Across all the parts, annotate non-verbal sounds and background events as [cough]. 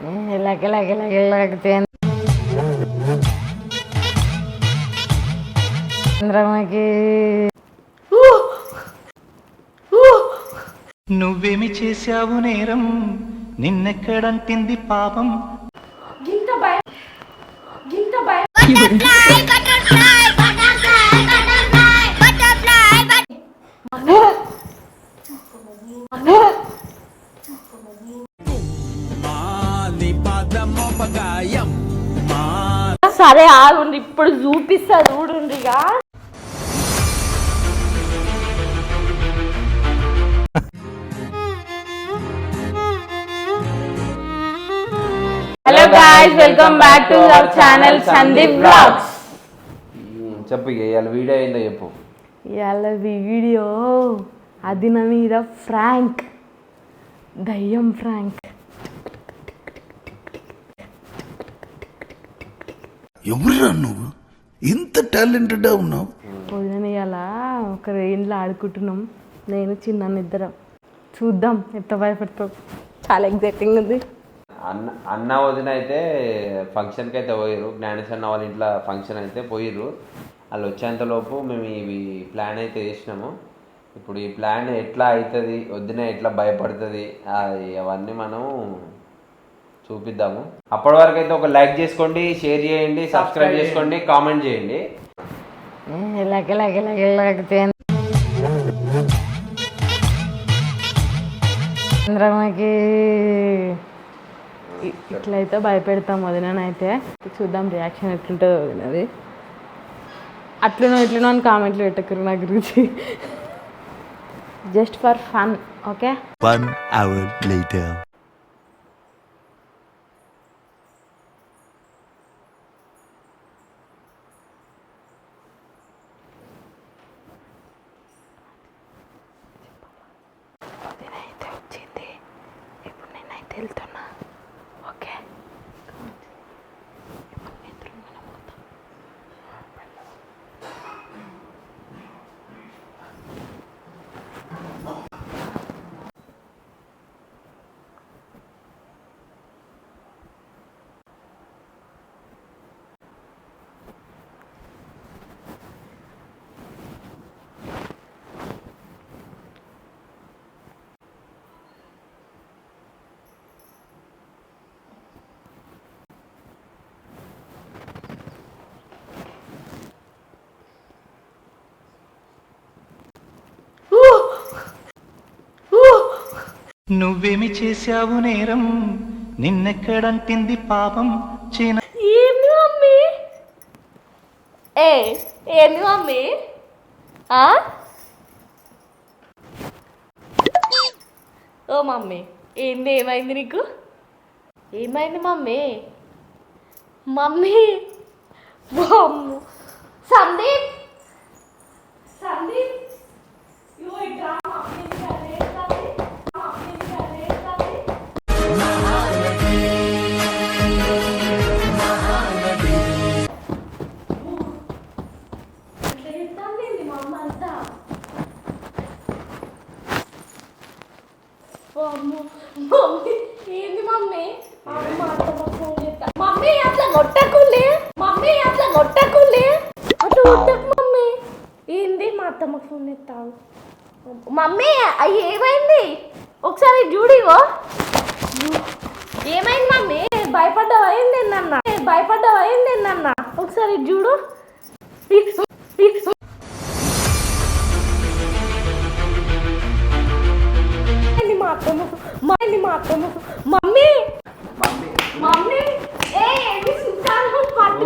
ఇలాగ ఇలాగ ఇలాగ ఇలాగ చంద్రమ్మకి నువ్వేమి చేశావు నేరం? నిన్నెక్కడంటింది పాపం? గింత భయం. గింత భయం. సరే ఆగుండి ఇప్పుడు చూపిస్తా చూడుండిగా hello guys welcome back to our channel Sandeep blogs చెప్పు ఇవాళ వీడియో అయిందో చెప్పు. ఇవాళ వీడియో అది నా మీద ఫ్రాంక్ దయ్యం ఫ్రాంక్ ఎవరురా నువ్వు? ఇంత టాలెంటెడ్ ఉన్నావు. పొద్దున ఇవాళ ఒక ఇంట్లో ఆడుకుంటున్నాం. నేను చిన్న ఇద్దరం చూద్దాం ఎంత భయపడతాం చాలా ఎగ్జైటింగ్ ఉంది. అన్న అన్న వదిన అయితే ఫంక్షన్కి అయితే పోయారు జ్ఞానేశ్ అన్న వాళ్ళ ఇంట్లో ఫంక్షన్ అయితే పోయిర్రు. వాళ్ళు వచ్చేంత లోపు మేము ఇవి ప్లాన్ అయితే చేసినాము. ఇప్పుడు ఈ ప్లాన్ ఎట్లా అవుతుంది వదిన ఎట్లా భయపడుతుంది అది అవన్నీ మనం చూపిద్దాము. అప్పటి వరకు అయితే ఒక లైక్ చేసుకోండి షేర్ చేయండి సబ్స్క్రైబ్ చేసుకోండి కామెంట్ చేయండి. ఇ- ఇట్లయితే భయపెడతాం వదినైతే చూద్దాం రియాక్షన్ ఎట్లుంటుందో వదినది. అట్లనో ఇట్లనో అని కామెంట్లు పెట్టకరు నా గురించి. Just for fun okay one hour later వదినైతే వచ్చింది ఇప్పుడు నేనైతే వెళ్తున్నా ఓకే ఇప్పుడు నిద్రలో మనం పోతాం. నువ్వేమి చేశావు నేరం? నిన్నెక్కడంటింది పాపం? చీన ఏంది మమ్మీ? ఏ ఏంది మమ్మీ? ఆ? ఓ మమ్మీ ఏంది ఏమైంది నీకు? ఏమైంది మమ్మీ? మమ్మీ బామ్మ మమ్మీ కొట్టకులే. మమ్మీ అట్లా కొట్టకులే. అట్లా కొట్టకు మమ్మీ. ఏంది మా అత్తమ్మ ఫోన్ ఎత్తావు? మమ్మీ అయ్యి ఏమైంది? ఒకసారి చూడిగో ఏమైంది మమ్మీ? భయపడ్డావు? అయింది నన్న భయపడ్డావు? అయింది నన్న ఒకసారి ఇటు చూడు ఏంది మా అత్తమ్మ మా అత్తమ్మ. మమ్మీ మమ్మీ ఏ ఏమి సుత్తాను పట్టు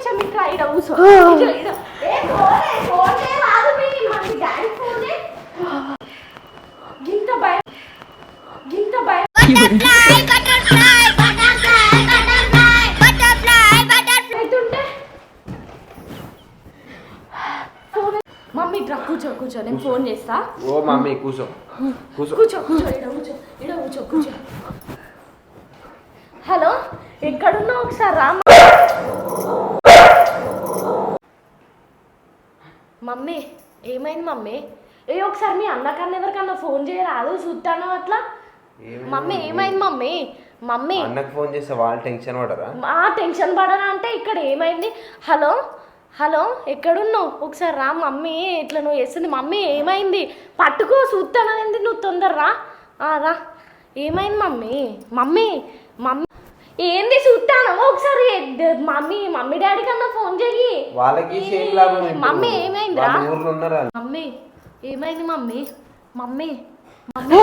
ఇట్రా ఒక్క నిమిషం ఇట్రా ఇడ కూర్చో ఇట్రా ఇడ ఏ ఫోనే ఫోనే రాదు మీ మమ్మీ డాడీ ఫోనే గింత భయం గింత భయం అవుతుంటే ఫోన్ మమ్మీ ఇట్రా కూర్చో కూర్చో నేను ఫోన్ చేస్తా ఓ మమ్మీ కూర్చో కూర్చో కూర్చో కూర్చో ఇడ కూర్చో ఇడ కూర్చో కూర్చో హలో ఎక్కడున్నావు ఒకసారి రా మమ్మీ ఏమైంది మమ్మీ? ఏ ఒకసారి మీ అన్నకన్నా ఎవరికన్నా ఫోన్ చేయరాదు చూస్తాను అట్లా? మమ్మీ ఏమైంది మమ్మీ? మమ్మీ. అన్నకు ఫోన్ చేస్తే వాళ్ళు టెన్షన్ పడరా? ఆ టెన్షన్ పడరా అంటే ఇక్కడ ఏమైంది? హలో హలో ఎక్కడున్నావు? ఒకసారి రా మమ్మీ ఇట్లా నువ్వు వేస్తుంది మమ్మీ ఏమైంది? పట్టుకో చూస్తానంది నువ్వు తొందర రా రా. ఏమైంది మమ్మీ? Mummy mummy. ఏంది చూస్తాను ఒకసారి మమ్మీ మమ్మీ డాడీ కన్నా ఫోన్ చెయ్యి. వాళ్ళకి లాభం? మమ్మీ ఊర్లో ఉన్నారా? మమ్మీ ఏమైంది మమ్మీ? Mummy mummy.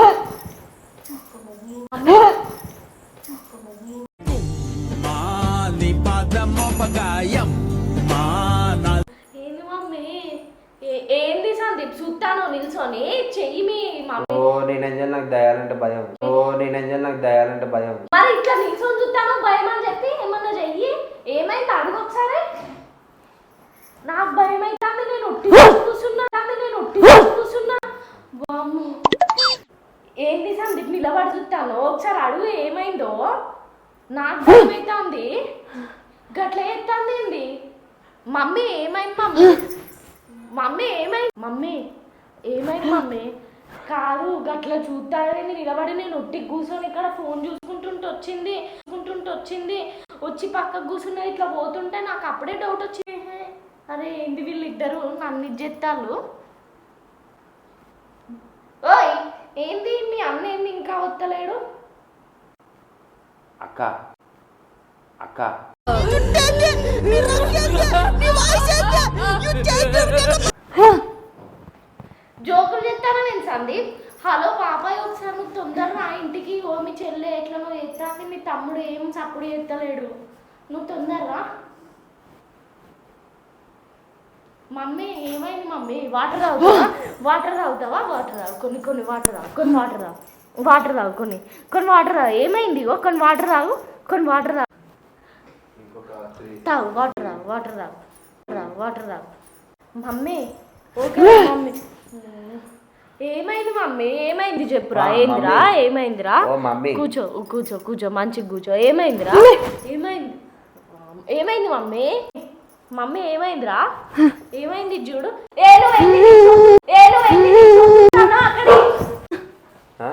ఏంది సందీప్? చూస్తాను నిల్చొని చెయ్యి మీ మమ్మీ. ఓ నేను ఎంజల్ నాకు దయాలంటే భయం. ఓ నేను ఎంజల్ నాకు దయాలంటే భయం. మరి ఇట్లా నిల్చొని చూస్తాను భయం అని చెప్పి ఏమన్నా చెయ్యి? ఏమైంది? అడుగు ఒకసారి. నాకు భయం అవుతుంది నేను కూర్చున్నా కానీ నేను ఉట్టి కూర్చున్నా వామ్మో. ఏంది సందీప్ నిలబడి చూస్తాను ఒకసారి అడుగు ఏమైందో? నాకు భయం అవుతుంది గట్ల ఎత్తాంది ఏంది? మమ్మీ ఏమైంది మమ్మీ? మమ్మీ ఏమైంది? మమ్మీ ఏమైంది మమ్మీ? కాదు గట్ల చూస్తానని నిలబడి నేను ఒట్టి కూర్చొని ఇక్కడ ఫోన్ చూసుకుంటుంటే వచ్చింది చూసుకుంటుంటే వచ్చింది. వచ్చి పక్కకు కూర్చున్నది ఇట్లా పోతుంటే నాకు అప్పుడే డౌట్ వచ్చింది. అరే ఏంటి వీళ్ళిద్దరు? నన్ను ఇచ్చేస్తాళ్ళు ఓయ్ ఏంది మీ అన్న ఏంది ఇంకా వస్తలేడు అక్క అక్క. జోకులు చెప్తానా నేను సందీప్? హలో పాపాయ్ ఒకసారి నువ్వు తొందర నా ఇంటికి. ఓ మీ చెల్లె ఎట్లా నువ్వు ఎత్తాంది మీ తమ్ముడు ఏం సప్పుడు ఎత్తలేడు నువ్వు తొందరరా మమ్మీ ఏమైంది మమ్మీ? వాటర్ తాగుతావా? వాటర్ తాగుతావా? వాటర్ తాగు. కొన్ని కొన్ని వాటర్ తాగు. కొన్ని వాటర్ తాగు. వాటర్ తాగు కొన్ని. కొన్ని వాటర్ తాగు. ఏమైంది? ఇగో కొన్ని వాటర్ తాగు. కొన్ని వాటర్ తాగు. తాగు వాటర్ తాగు వాటర్ తాగు తాగు వాటర్ తాగు. Mummy okay mummy. ఏమైంది మమ్మీ? ఏమైంది చెప్పురా? ఏందిరా. ఏమైందిరా? కూర్చో కూర్చో కూర్చో మంచిగా కూర్చో. ఏమైందిరా? ఏమైంది? ఏమైంది మమ్మీ? మమ్మీ ఏమైందిరా? ఏమైంది చూడు? ఏలు వెళ్ళి నిల్చో. ఏలు వెళ్ళి నిల్చో. అక్కడ ఆ?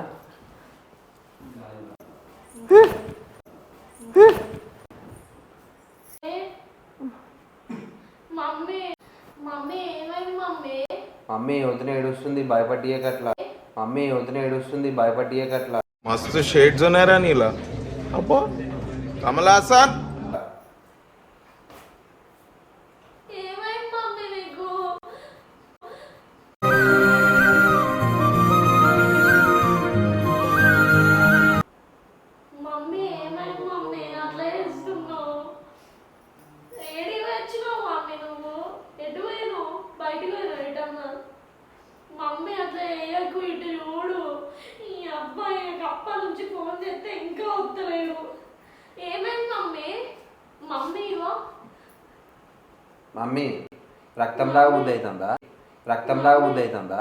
మమ్మీ మమ్మీ ఏమైంది మమ్మీ. వదిన ఏడుస్తుంది భయపడియకట్లా మమ్మీ వదిన ఏడుస్తుంది భయపడియకట్లా మస్తు షేడ్స్ ఉన్నారా నీలా. అబ్బా కమలాసన్. అట్లా వేయకు ఇటు చూడు. ఈ అబ్బాయి నాకు అప్ప నుంచి ఫోన్ చేస్తే ఇంకా వస్తలేడు. ఏమైంది మమ్మీ? మమ్మీ మమ్మీ రక్తం లాగా బుద్ధి అవుతుందా? రక్తం లాగా బుద్ధి అవుతుందా?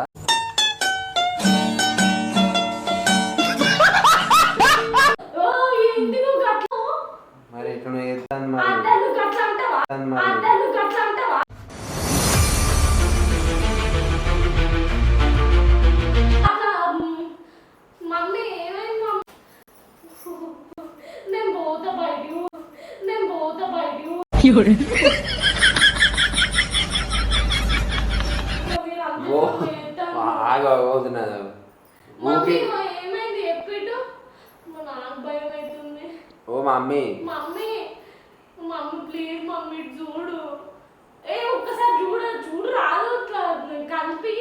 బాగా కూడా ఓ mummy mummy mummy please mummy చూడు ఏ ఒక్కసారి చూడు చూడు రాదు కలిపి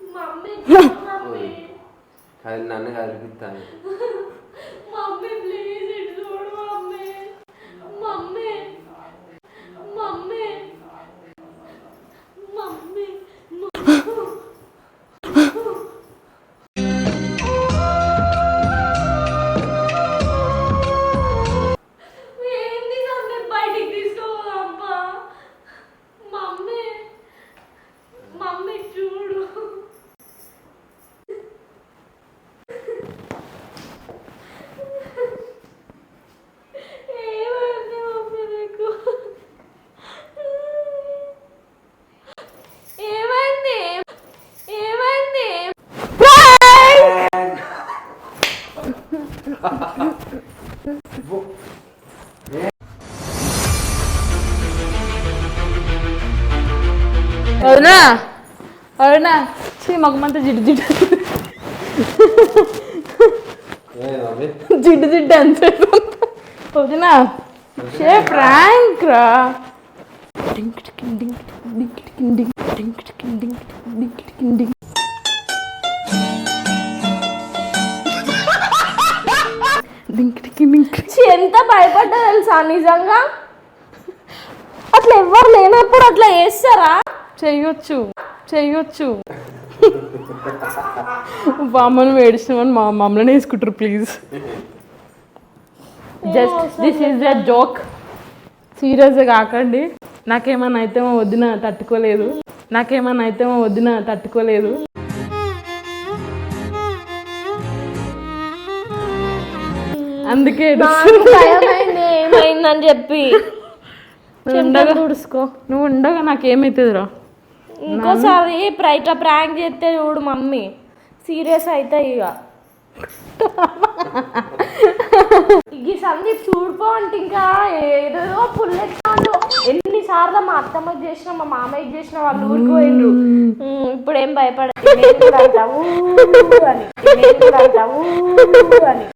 మమ్మీ మమ్మీ నన్ను కలిపిస్తాను అవునా అవునా చీ మగమంతా జిడ్డు జిడ్డు జిడ్డు జిడ్డు అంతే వదినా షే ప్రాంక్ రా డింక్ టికిన్ డింక్ డింక్ టికిన్ డింక్ డింక్ టికిన్ డింక్ డింక్ డింక్ డింక్ ఎంత భయపడ్డా తెలుసా నిజంగా? అట్లా ఎవ్వరు లేనప్పుడు అట్లా చేస్తారా? చేయొచ్చు చేయొచ్చు బామ్మను ఏడిచినామని మా మమ్మల్ని వేసుకుంటారు please. Just this is a joke. సీరియస్గా కాకండి. నాకేమన్నా అయితే మా వదిన తట్టుకోలేదు. నాకేమన్నా అయితే మా వదిన తట్టుకోలేదు. అందుకే ఏమైందని చెప్పి. నువ్వు ఉండగా తుడుచుకో. నువ్వు ఉండగా నాకేమవుతుందిరా ఇంకోసారి బయట ప్రాంక్ చేస్తే చూడు మమ్మీ. సీరియస్ అవుతాయి ఇక. ఈ సందీప్ చూడిపో అంటే ఇంకా ఏదో పుల్లెత్తాను ఎన్నిసార్లు మా అత్తమ్మ చేసిన మా మామయ్య చేసిన వాళ్ళు ఊరికి పోయిండ్రు. ఉమ్, ఇప్పుడు ఏం భయపడదు అని అని.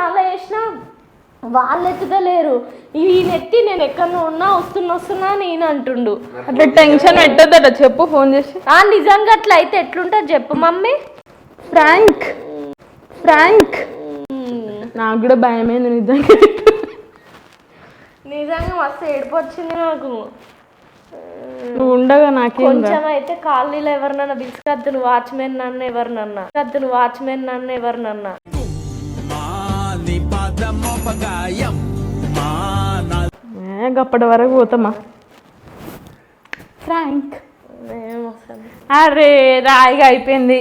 ఎన్నిసార్లు వేసినా వాళ్ళు ఎత్తుతలేరు ఈ నెత్తి నేను ఎక్కడ ఉన్నా వస్తున్నా వస్తున్నా అని ఈయన అంటుండు. అట్లా టెన్షన్ పెట్టద్దట చెప్పు ఫోన్ చేసి. ఆ నిజంగా అట్లా అయితే ఎట్లుంటుంది చెప్పు మమ్మీ. Frank Frank. నాకు కూడా భయమైంది నిజంగా. నిజంగా మస్తు ఏడుపు వచ్చింది నాకు. నువ్వు ఉండగా నాకేం. కొంచెం అయితే కాలనీలో ఎవరినన్నా పిలుచుకద్దును వాచ్మెన్ నన్ను ఎవరినన్నా. కద్దును వాచ్మెన్ నన్ను ఎవరినన్నా. ఏ, గప్పటి వరకు పోతామా? ఫ్రాంక్ అరే రాయిగా అయిపోయింది.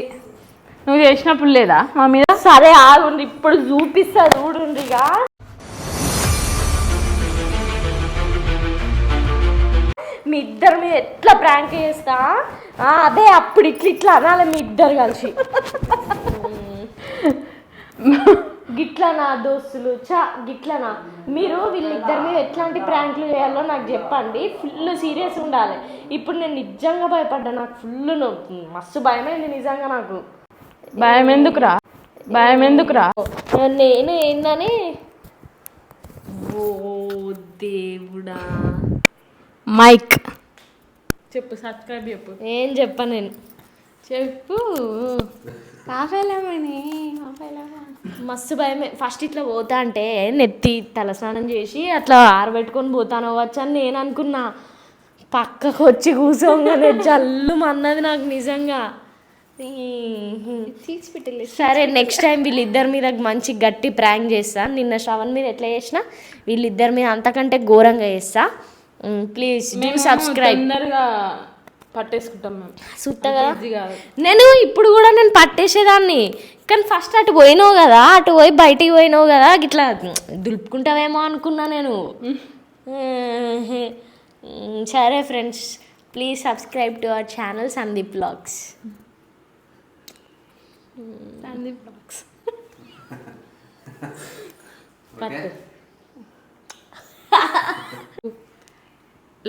నువ్వు చేసినప్పుడు లేదా? మా మీద సరే ఆగుండి. ఇప్పుడు చూపిస్తా చూడుండ్రిగా మీ ఇద్దరు మీద ఎట్లా ప్రాంక్ చేస్తా? ఆ, అదే అప్పుడు ఇట్లా ఇట్లా అనాలి మీ ఇద్దరు కలిసి. [laughs] [laughs] గిట్లా నా దోస్తులు చా గిట్లనా మీరు వీళ్ళిద్దరి మీద ఎట్లాంటి ప్రాంక్లు చేయాలో నాకు చెప్పండి. ఫుల్ సీరియస్ ఉండాలి. ఇప్పుడు నేను నిజంగా భయపడ్డా నాకు ఫుల్ మస్తు భయమైంది నిజంగా నాకు. భయం ఎందుకురా? భయం ఎందుకురా? నేను ఏందని? ఓ దేవుడా. మైక్. చెప్పు సబ్స్క్రైబ్ చెప్పు. ఏం చెప్పా నేను? చెప్పు. మస్తు భయమే. ఫస్ట్ ఇట్లా పోతా అంటే నెత్తి తలస్నానం చేసి అట్లా ఆరబెట్టుకొని పోతాను వచ్చు అని నేను అనుకున్నా. పక్కకు వచ్చి కూర్చోగానే జల్లు అన్నది నాకు నిజంగా. సరే నెక్స్ట్ టైం వీళ్ళిద్దరి మీద మంచి గట్టి ప్రాంక్ చేస్తా. నిన్న శ్రవణ్ మీద ఎట్లా చేసినా వీళ్ళిద్దరి మీద అంతకంటే ఘోరంగా చేస్తా. ప్లీజ్ డూ సబ్స్క్రైబ్ తొందరగా పట్టేసుకుంటాం మేము. సుత్త కదా? నేను ఇప్పుడు కూడా నేను పట్టేసేదాన్ని. కానీ ఫస్ట్ అటు పోయినావు కదా అటు పోయి బయటికి పోయినావు కదా ఇట్లా దులుపుకుంటావేమో అనుకున్నా నేను. సరే friends please subscribe to our channel Sandeep blogs. Sandeep blogs.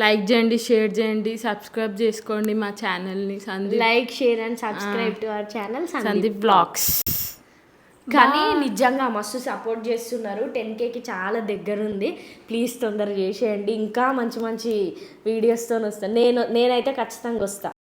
Like చేయండి షేర్ చేయండి సబ్స్క్రైబ్ చేసుకోండి మా ఛానల్ని Sandeep like share and subscribe to our channel Sandeep blogs కానీ నిజంగా మస్తు సపోర్ట్ చేస్తున్నారు. టెన్ కేకి చాలా దగ్గర ఉంది ప్లీజ్ తొందరగా చేసేయండి. ఇంకా మంచి మంచి వీడియోస్తో వస్తాను నేను నేనైతే ఖచ్చితంగా వస్తాను